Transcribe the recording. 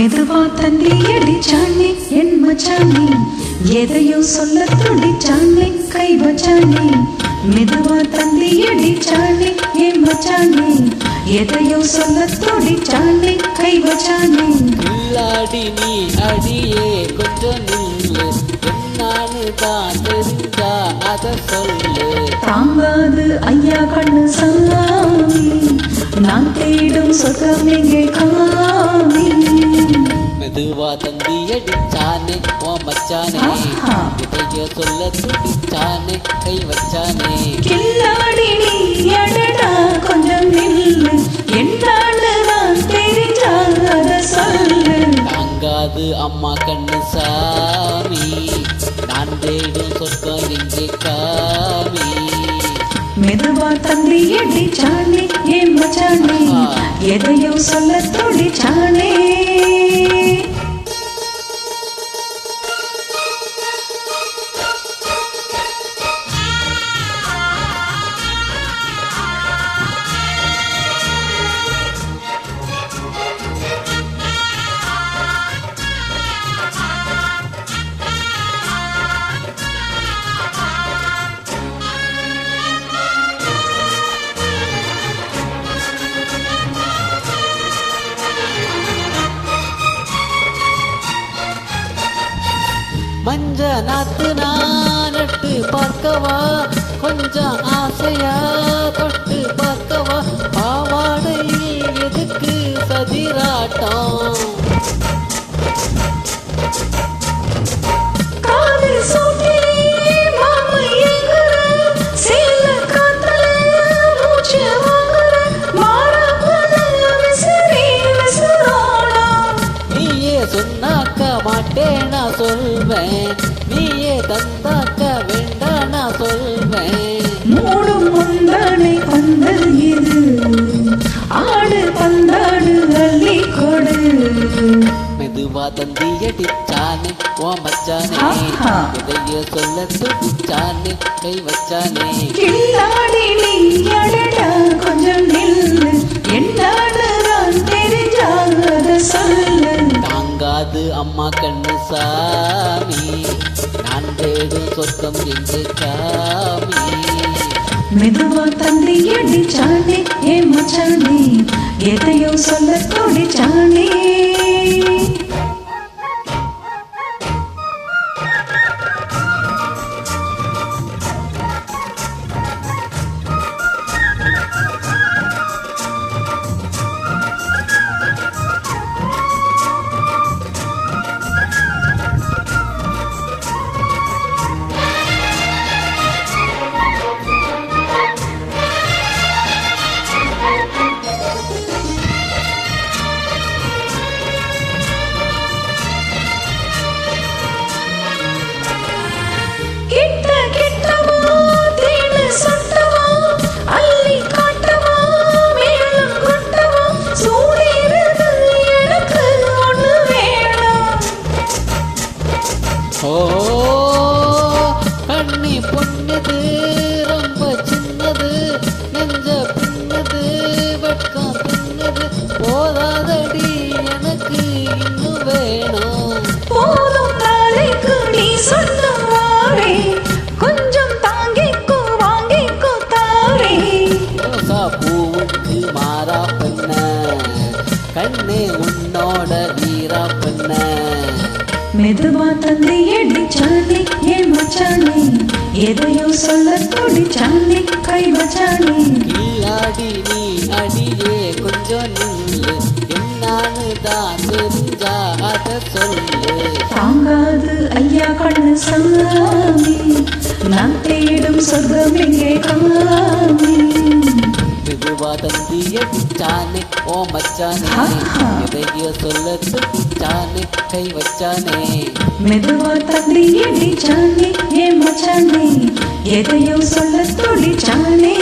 மெதுவா தந்தி அடிச்சானே என் மச்சானே. எதையோ சொல்ல துடிச்சானே கை வச்சானே மெதுவா தந்தி அடிச்சானே என் மச்சானே. எதையோ சொல்ல துடிச்சானே கை வச்சானே உள்ளாடி நீ அடியே கொஞ்சம் நில்லு. என்னான்னு தான் தெரிஞ்சா அத சொல்லு. தாங்காது ஐயா கண்ணு சாமி நான் தேடும் சொர்க்கம் எங்கே காமி மெதுவா தந்தி அடிச்சானே ஓ மச்சானே. இதைய சொல்ல துடிச்சானே கை வச்சானே. கில்லாடி நீ அடடா கொஞ்சம் நில்லு. என்னான்னு நான் தெரிஞ்சா அத சொல்லு. தாங்காது அம்மா கண்ணு சாமி. நான் தேடும் சொர்க்கம் எங்கே காமி. மெதுவா தந்தி அடிச்சானே ஏன் மச்சானே. எதையோ சொல்ல துடிச்சானே. மஞ்ச நாத்து நான் நட்டு பார்க்கவா? கொஞ்சம் ஆசையா தொட்டு பார்க்கவா? பாவாடையில் எதுக்கு சதிராட்டம்? மாட்டேனா சொல்வேன். நீயே தந்தாக்க வேண்டானா சொல்வேன். மூடும் முந்தானை பந்தல் இது. ஆடு பந்தாடு அள்ளி கொடு. மெதுவா தந்தி அடிச்சானே ஓ மச்சானே. இதைய சொல்ல துடிச்சானே கை வச்சானே. கில்லாடி நீ அடடா அம்மா கண்ணு சாமி. நான் தேடும் சொர்க்கம் என்று காமி? மெதுவா தந்தி அடிச்சானே ஏ மச்சானே? எதையும் சொல்ல துடிச்சானே சாணி ஓ மெதுவா தந்தி அடிச்சானே ஏன் மச்சானே. எதையோ சொல்ல துடிச்சானே கை வச்சானே கில்லாடி நீ அடியே கொஞ்சம் நில்லு. என்னான்னு தான் தெரிஞ்சா அத சொல்லு. தாங்காது ஐயா கண்ணு சாமி நான் தேடும் சொர்க்கம் எங்கே காமி ವಾದಂತಿಯ ಚಾನೆ ಓ ಮಚ್ಚಾನೆ ಎದೆಯ ಸೊಲ್ಲತ್ತು ಚಾನೆ ಕೈ ವಚ್ಚಾನೆ ಮೆದುವ ತಂದಿಯ ಚಾನೆ ಏ ಮಚ್ಚಾನೆ ಎದೆಯು ಸೊಲ್ಲತ್ತು ಚಾನೆ